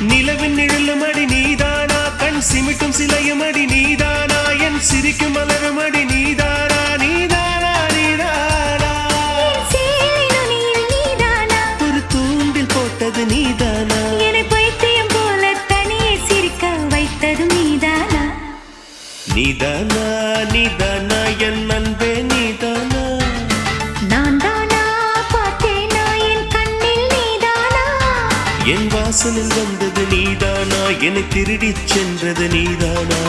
நிலவின் நிழலும் அடி நீதானா? கண் சிமிட்டும் சிலையும் அடி நீதானா? என் சிரிக்கும் மலரும் அடி நீதானா? நீதானா? நீதானா? ஒரு தூண்டில் போட்டது நீதானா? என்னை பைத்தியம் போல தனியே சிரிக்க வைத்ததும் நீதானா? நீதானா? நீதானா? என் என் வாசலில் வந்தது நீதானா? என்னை திருடிச் சென்றது நீதானா?